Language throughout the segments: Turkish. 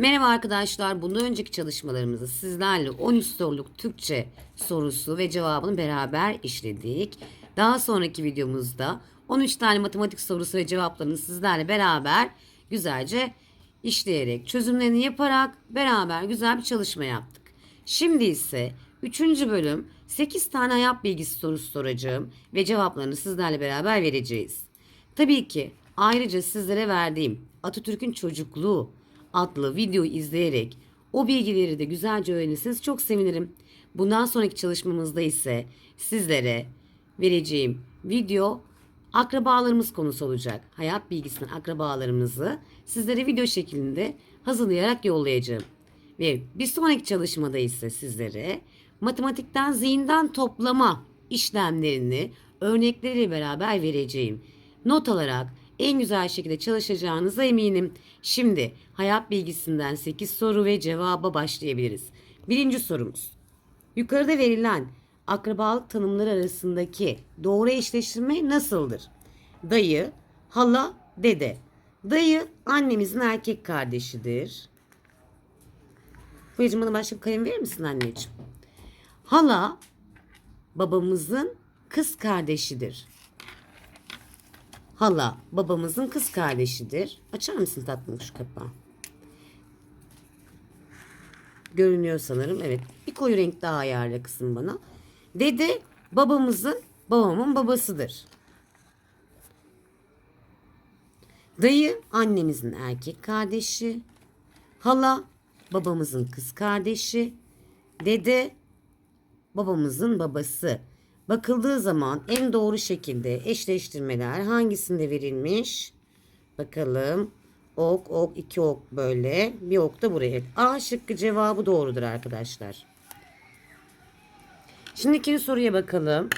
Merhaba arkadaşlar. Bundan önceki çalışmalarımızda sizlerle 13 soruluk Türkçe sorusu ve cevabını beraber işledik. Daha sonraki videomuzda 13 tane matematik sorusu ve cevaplarını sizlerle beraber güzelce işleyerek, çözümlerini yaparak beraber güzel bir çalışma yaptık. Şimdi ise 3. bölüm 8 tane hayat bilgisi sorusu soracağım ve cevaplarını sizlerle beraber vereceğiz. Tabii ki ayrıca sizlere verdiğim Atatürk'ün Çocukluğu adlı videoyu izleyerek o bilgileri de güzelce öğrenirseniz çok sevinirim. Bundan sonraki çalışmamızda ise sizlere vereceğim video akrabalarımız konusu olacak. Hayat bilgisinin akrabalarımızı sizlere video şeklinde hazırlayarak yollayacağım. Ve bir sonraki çalışmada ise sizlere matematikten zihinden toplama işlemlerini örnekleriyle beraber vereceğim. Not alarak en güzel şekilde çalışacağınıza eminim. Şimdi hayat bilgisinden 8 soru ve cevaba başlayabiliriz. Birinci sorumuz. Yukarıda verilen akrabalık tanımları arasındaki doğru eşleştirme nasıldır? Dayı, hala, dede. Dayı annemizin erkek kardeşidir. Buyurun bana başka bir kalem verir misin anneciğim? Hala babamızın kız kardeşidir. Hala babamızın kız kardeşidir. Açar mısın tatlım şu kapağı? Görünüyor sanırım. Evet. Bir koyu renk daha ayarla kızım bana. Dede babamızın babamın babasıdır. Dayı annemizin erkek kardeşi. Hala babamızın kız kardeşi. Dede babamızın babası. Bakıldığı zaman en doğru şekilde eşleştirmeler hangisinde verilmiş? Bakalım. Ok, ok, iki ok böyle. Bir ok da buraya. A şıkkı cevabı doğrudur arkadaşlar. Şimdi ikinci soruya bakalım.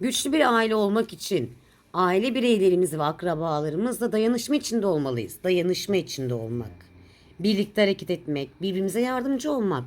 Güçlü bir aile olmak için aile bireylerimiz ve akrabalarımızla dayanışma içinde olmalıyız. Dayanışma içinde olmak. Birlikte hareket etmek, birbirimize yardımcı olmak.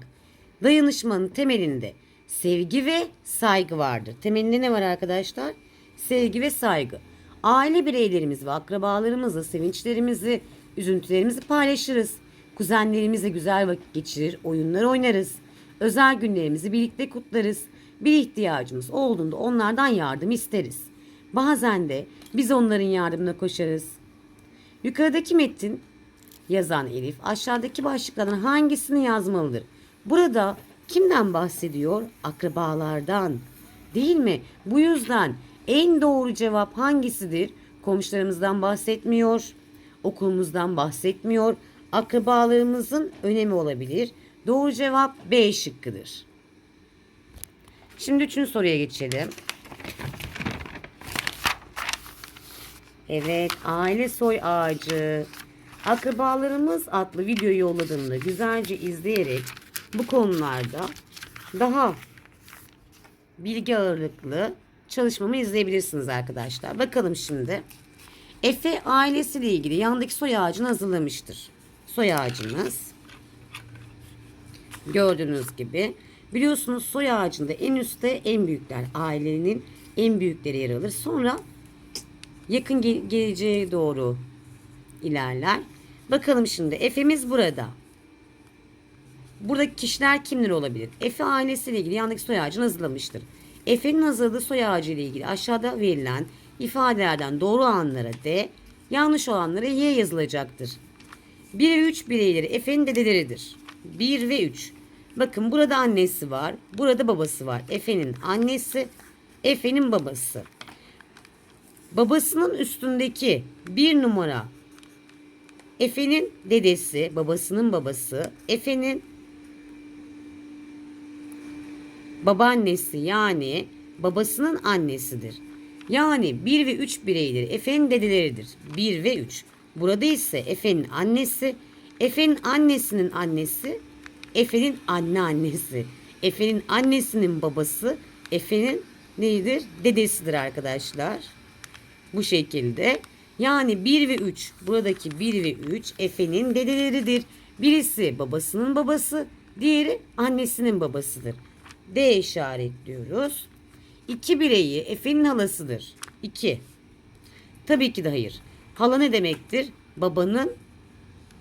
Dayanışmanın temelinde sevgi ve saygı vardır. Temelinde ne var arkadaşlar? Sevgi ve saygı. Aile bireylerimiz ve akrabalarımızla sevinçlerimizi, üzüntülerimizi paylaşırız. Kuzenlerimizle güzel vakit geçirir, oyunlar oynarız. Özel günlerimizi birlikte kutlarız. Bir ihtiyacımız olduğunda onlardan yardım isteriz. Bazen de biz onların yardımına koşarız. Yukarıdaki metin yazan Elif aşağıdaki başlıklardan hangisini yazmalıdır? Burada kimden bahsediyor? Akrabalardan. Değil mi? Bu yüzden en doğru cevap hangisidir? Komşularımızdan bahsetmiyor. Okulumuzdan bahsetmiyor. Akrabalarımızın önemi olabilir. Doğru cevap B şıkkıdır. Şimdi üçüncü soruya geçelim. Evet, aile soy ağacı. Akrabalarımız adlı videoyu yolladığımda güzelce izleyerek bu konularda daha bilgi ağırlıklı çalışmamı izleyebilirsiniz arkadaşlar. Bakalım şimdi. Efe ailesiyle ilgili yandaki soy ağacını hazırlamıştır. Soy ağacımız. Gördüğünüz gibi. Biliyorsunuz soy ağacında en üstte en büyükler. Ailenin en büyükleri yer alır. Sonra yakın gel geleceğe doğru ilerler. Bakalım şimdi Efe'miz burada. Buradaki kişiler kimler olabilir? Efe ailesiyle ilgili yandaki soy ağacını hazırlamıştır. Efe'nin hazırladığı soy ağacı ile ilgili aşağıda verilen ifadelerden doğru olanlara D, yanlış olanlara Y yazılacaktır. 1 ve 3 bireyleri Efe'nin dedeleridir. 1 ve 3. Bakın burada annesi var, burada babası var. Efe'nin annesi, Efe'nin babası. Babasının üstündeki bir numara Efe'nin dedesi, babasının babası, Efe'nin babaannesi yani babasının annesidir. Yani 1 ve 3 bireyleri Efe'nin dedeleridir. 1 ve 3. Burada ise Efe'nin annesi, Efe'nin annesinin annesi, Efe'nin anneannesi. Efe'nin annesinin babası, Efe'nin neyidir? Dedesidir arkadaşlar. Bu şekilde. Yani 1 ve 3 buradaki 1 ve 3 Efe'nin dedeleridir. Birisi babasının babası, diğeri annesinin babasıdır. D işaretliyoruz. İki bireyi Efe'nin halasıdır. 2. Tabii ki de hayır. Hala ne demektir? Babanın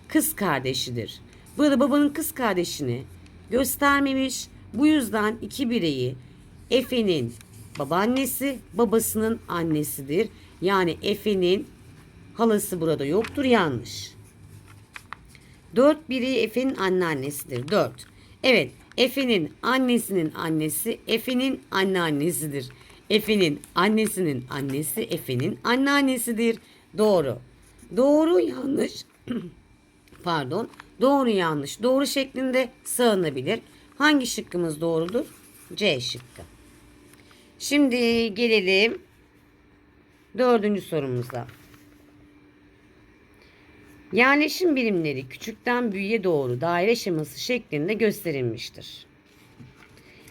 kız kardeşidir. Burada babanın kız kardeşini göstermemiş. Bu yüzden iki bireyi Efe'nin babaannesi, babasının annesidir. Yani Efe'nin halası burada yoktur yanlış. 4 biri Efe'nin anneannesidir. 4. Evet, Efe'nin annesinin annesi Efe'nin anneannesidir. Efe'nin annesinin annesi Efe'nin anneannesidir. Doğru. Doğru yanlış. Pardon. Doğru yanlış. Doğru şeklinde sığınabilir. Hangi şıkkımız doğrudur? C şıkkı. Şimdi gelelim dördüncü sorumuza. Yerleşim birimleri küçükten büyüğe doğru daire şeması şeklinde gösterilmiştir.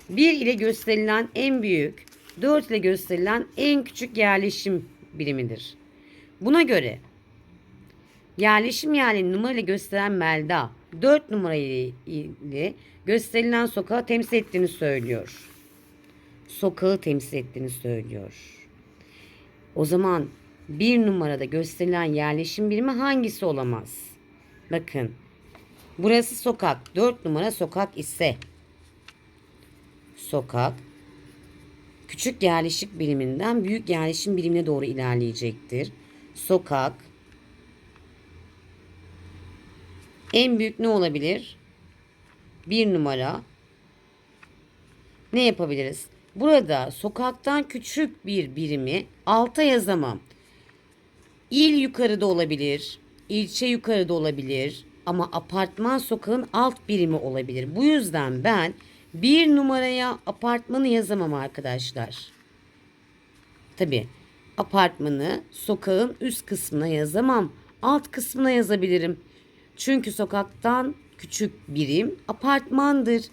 1 ile gösterilen en büyük, 4 ile gösterilen en küçük yerleşim birimidir. Buna göre yerleşim yerlerini numarayla gösteren Melda 4 numara ile, ile gösterilen sokağı temsil ettiğini söylüyor. Sokağı temsil ettiğini söylüyor. O zaman bir numarada gösterilen yerleşim birimi hangisi olamaz? Bakın. Burası sokak. 4 numara sokak ise sokak küçük yerleşik biriminden büyük yerleşim birimine doğru ilerleyecektir. Sokak en büyük ne olabilir? Bir numara. Ne yapabiliriz? Burada sokaktan küçük bir birimi alta yazamam. İl yukarıda olabilir, ilçe yukarıda olabilir ama apartman sokağın alt birimi olabilir. Bu yüzden ben bir numaraya apartmanı yazamam arkadaşlar. Tabi apartmanı sokağın üst kısmına yazamam. Alt kısmına yazabilirim. Çünkü sokaktan küçük birim apartmandır.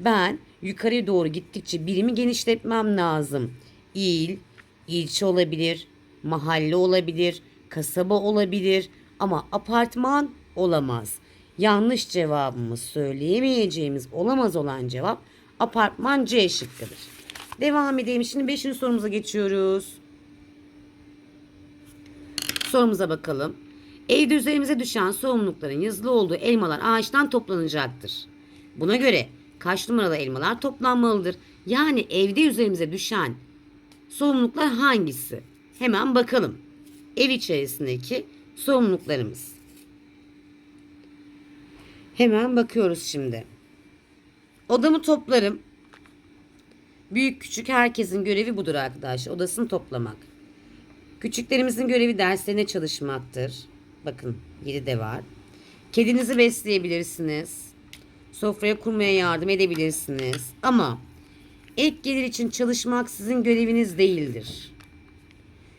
Ben yukarıya doğru gittikçe birimi genişletmem lazım. İl, ilçe olabilir, mahalle olabilir, kasaba olabilir ama apartman olamaz. Yanlış cevabımız söyleyemeyeceğimiz olamaz olan cevap apartman C şıkkıdır. Devam edelim. Şimdi 5. sorumuza geçiyoruz. Sorumuza bakalım. Evde üzerimize düşen sorumlulukların yazılı olduğu elmalar ağaçtan toplanacaktır. Buna göre kaç numaralı elmalar toplanmalıdır? Yani evde üzerimize düşen sorumluluklar hangisi? Hemen bakalım. Ev içerisindeki sorumluluklarımız. Hemen bakıyoruz şimdi. Odamı toplarım. Büyük küçük herkesin görevi budur arkadaşlar. Odasını toplamak. Küçüklerimizin görevi derslerine çalışmaktır. Bakın yeri de var. Kedinizi besleyebilirsiniz. Sofraya kurmaya yardım edebilirsiniz. Ama ek gelir için çalışmak sizin göreviniz değildir.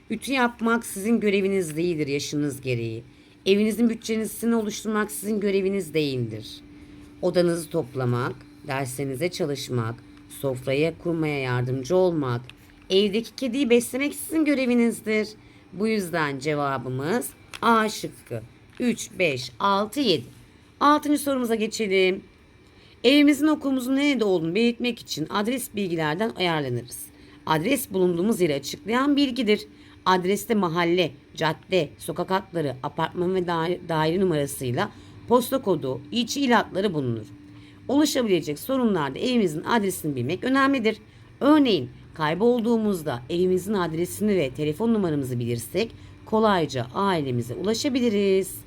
Ütü yapmak sizin göreviniz değildir yaşınız gereği. Evinizin bütçesini oluşturmak sizin göreviniz değildir. Odanızı toplamak, derslerinize çalışmak, sofraya kurmaya yardımcı olmak, evdeki kediyi beslemek sizin görevinizdir. Bu yüzden cevabımız A şıkkı. 3, 5, 6, 7. Altıncı sorumuza geçelim. Evimizin okulumuzun nerede olduğunu belirtmek için adres bilgilerden ayarlanırız. Adres bulunduğumuz yeri açıklayan bilgidir. Adreste mahalle, cadde, sokak adları, apartman ve daire, daire numarasıyla posta kodu, ilçe il adları bulunur. Oluşabilecek sorunlarda evimizin adresini bilmek önemlidir. Örneğin kaybolduğumuzda evimizin adresini ve telefon numaramızı bilirsek kolayca ailemize ulaşabiliriz.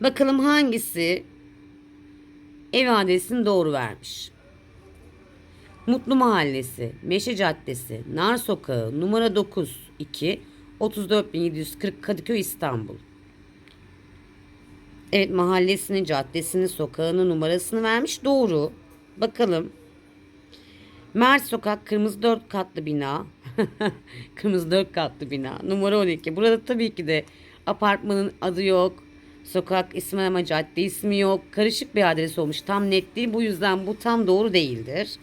Bakalım hangisi ev adresini doğru vermiş. Mutlu Mahallesi, Meşe Caddesi, Nar Sokağı, numara 9, 2, 34740 Kadıköy İstanbul. Evet mahallesini, caddesini, sokağını, numarasını vermiş. Doğru. Bakalım. Mert Sokak, kırmızı 4 katlı bina. kırmızı 4 katlı bina. Numara 12. Burada tabii ki de apartmanın adı yok. Sokak ismi ama cadde ismi yok. Karışık bir adres olmuş. Tam net değil. Bu yüzden bu tam doğru değildir.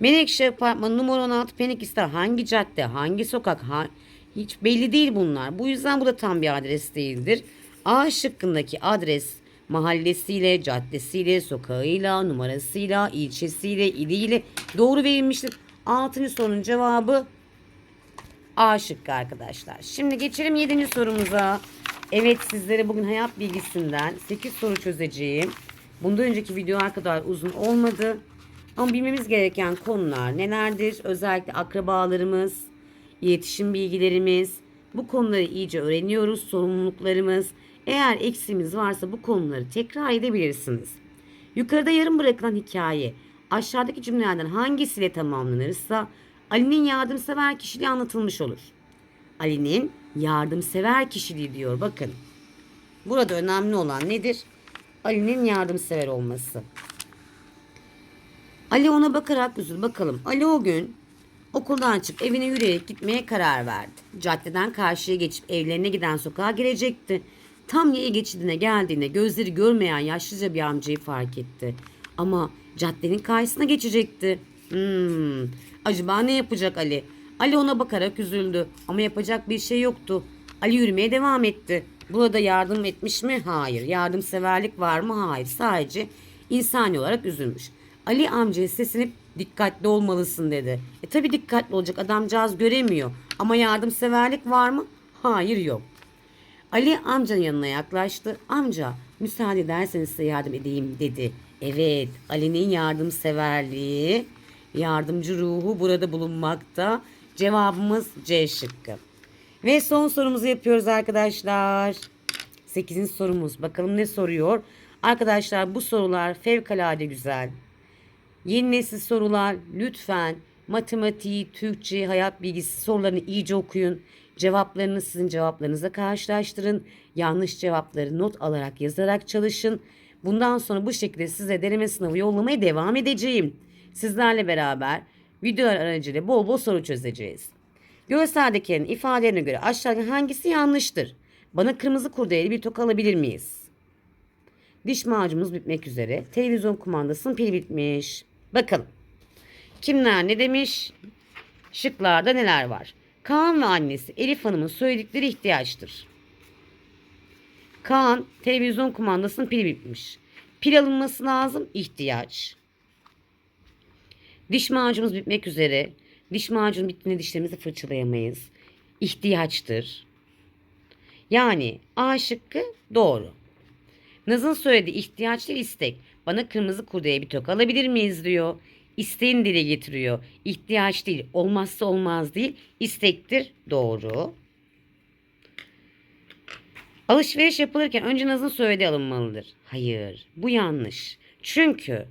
Menekşe Apartmanı numara 16 Penikistar. Hangi cadde, hangi sokak, ha hiç belli değil bunlar. Bu yüzden bu da tam bir adres değildir. A şıkkındaki adres mahallesiyle, caddesiyle, sokağıyla, numarasıyla, ilçesiyle, iliyle doğru verilmiştir. Altıncı sorunun cevabı A şıkkı arkadaşlar. Şimdi geçelim yedinci sorumuza. Evet sizlere bugün hayat bilgisinden 8 soru çözeceğim. Bundan önceki videolar kadar uzun olmadı. Ama bilmemiz gereken konular nelerdir? Özellikle akrabalarımız, iletişim bilgilerimiz. Bu konuları iyice öğreniyoruz. Sorumluluklarımız. Eğer eksiğimiz varsa bu konuları tekrar edebilirsiniz. Yukarıda yarım bırakılan hikaye aşağıdaki cümlelerden hangisiyle tamamlanırsa Ali'nin yardımsever kişiliği anlatılmış olur. Ali'nin yardımsever kişiliği diyor bakın. Burada önemli olan nedir? Ali'nin yardımsever olması. Ali ona bakarak üzül. Bakalım Ali o gün okuldan çıkıp evine yürüyerek gitmeye karar verdi. Caddeden karşıya geçip evlerine giden sokağa girecekti. Tam yaya geçidine geldiğinde gözleri görmeyen yaşlıca bir amcayı fark etti. Ama caddenin karşısına geçecekti. Hmm, acaba ne yapacak Ali? Ali ona bakarak üzüldü ama yapacak bir şey yoktu. Ali yürümeye devam etti. Burada yardım etmiş mi? Hayır. Yardımseverlik var mı? Hayır. Sadece insani olarak üzülmüş. Ali amcaya seslenip dikkatli olmalısın dedi. E tabi dikkatli olacak adamcağız göremiyor. Ama yardımseverlik var mı? Hayır yok. Ali amcanın yanına yaklaştı. Amca müsaade ederseniz size yardım edeyim dedi. Evet Ali'nin yardımseverliği, yardımcı ruhu burada bulunmakta. Cevabımız C şıkkı. Ve son sorumuzu yapıyoruz arkadaşlar. 8. sorumuz. Bakalım ne soruyor? Arkadaşlar bu sorular fevkalade güzel. Yeni nesil sorular lütfen matematiği, Türkçe, hayat bilgisi sorularını iyice okuyun. Cevaplarını sizin cevaplarınızla karşılaştırın. Yanlış cevapları not alarak yazarak çalışın. Bundan sonra bu şekilde size deneme sınavı yollamaya devam edeceğim. Sizlerle beraber videolar aracılığıyla bol bol soru çözeceğiz. Görseldekilerin ifadelerine göre aşağıdaki hangisi yanlıştır? Bana kırmızı kurdeleli bir toka alabilir miyiz? Diş macunumuz bitmek üzere. Televizyon kumandasının pili bitmiş. Bakalım. Kimler ne demiş? Şıklarda neler var? Kaan ve annesi Elif Hanım'ın söyledikleri ihtiyaçtır. Kaan televizyon kumandasının pili bitmiş. Pil alınması lazım ihtiyaç. Diş macunumuz bitmek üzere. Diş macunu bittiğinde dişlerimizi fırçalayamayız. İhtiyaçtır. Yani A şıkkı doğru. Naz'ın söylediği ihtiyaç değil istek. Bana kırmızı kurdeye bir toka alabilir miyiz diyor. İsteğini dile getiriyor. İhtiyaç değil, olmazsa olmaz değil, istektir. Doğru. Alışveriş yapılırken önce Naz'ın söylediği alınmalıdır. Hayır, bu yanlış. Çünkü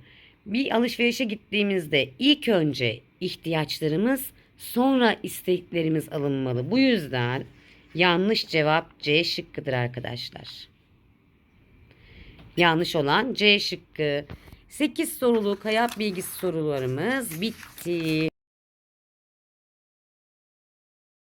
bir alışverişe gittiğimizde ilk önce ihtiyaçlarımız, sonra isteklerimiz alınmalı. Bu yüzden yanlış cevap C şıkkıdır arkadaşlar. Yanlış olan C şıkkı. 8 soruluk hayat bilgisi sorularımız bitti.